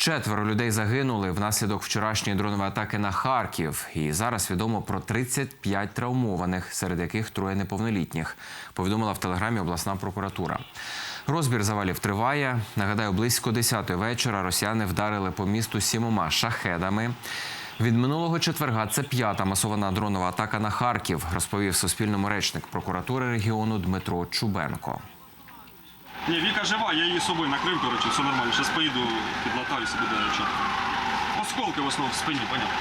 Четверо людей загинули внаслідок вчорашньої дронової атаки на Харків. І зараз відомо про 35 травмованих, серед яких троє неповнолітніх. Повідомила в телеграмі обласна прокуратура. Розбір завалів триває. Нагадаю, близько 10 вечора росіяни вдарили по місту сімома шахедами. Від минулого четверга це п'ята масована дронова атака на Харків, розповів Суспільному речник прокуратури регіону Дмитро Чубенко. Ні, Віка жива, я її з собою накрив, коротше, все нормально. Зараз поїду, підлатаю собі до речі. Осколки в основному в спині, понятно.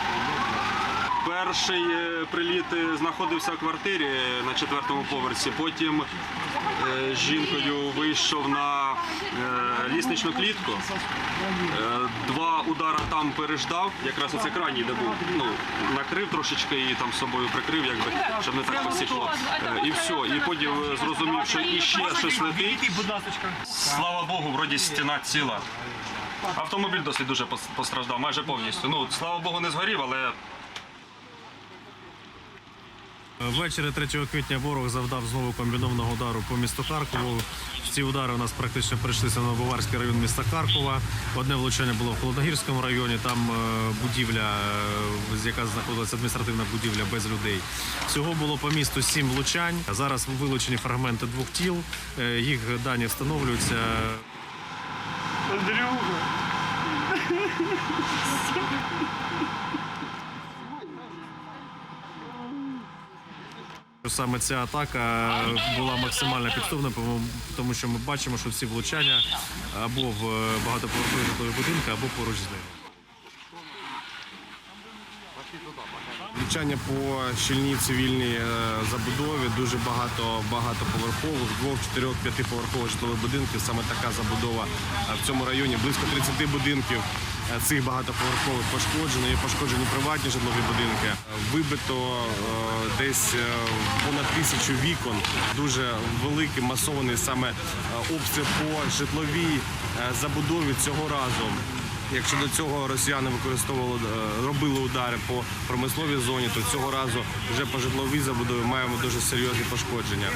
Перший е, приліт е, знаходився в квартирі на четвертому поверсі. Потім е, з жінкою вийшов на лісничну клітку. Два удара там переждав, якраз оце крайній, де був. Ну, накрив трошечки і там собою прикрив, якби, щоб не так посікло. І все. І потім зрозумів, що іще щось летить. Слава Богу, вроді стіна ціла. Автомобіль досить дуже постраждав, майже повністю. Ну, слава Богу, не згорів, але Ввечері 3 квітня ворог завдав знову комбінованого удару по місту Харкову. Ці удари у нас практично прийшлися на Баварський район міста Харкова. Одне влучання було в Холодногірському районі. Там е, будівля, е, з яка знаходилася адміністративна будівля без людей. Всього було по місту сім влучань. Зараз вилучені фрагменти двох тіл. Е, Їх дані встановлюються. Саме ця атака була максимально підступна, тому- що ми бачимо, що всі влучання або в е, багатоповерхові житлові будинки, або поруч з ними. Влучання по щільній цивільній е, забудові дуже багато багатоповерхових, двох, чотирьох, п'ятиповерхових житлових будинків. Саме така забудова е, в цьому районі. Близько 30 будинків цих багатоповерхових пошкоджено. Є пошкоджені приватні житлові будинки. Е, Вибито е, десь е, понад тисячу вікон. Дуже великий масований саме е, обстріл по житловій е, забудові цього разу. Якщо до цього росіяни використовували е, робили удари по промисловій зоні, то цього разу вже по житловій забудові маємо дуже серйозні пошкодження.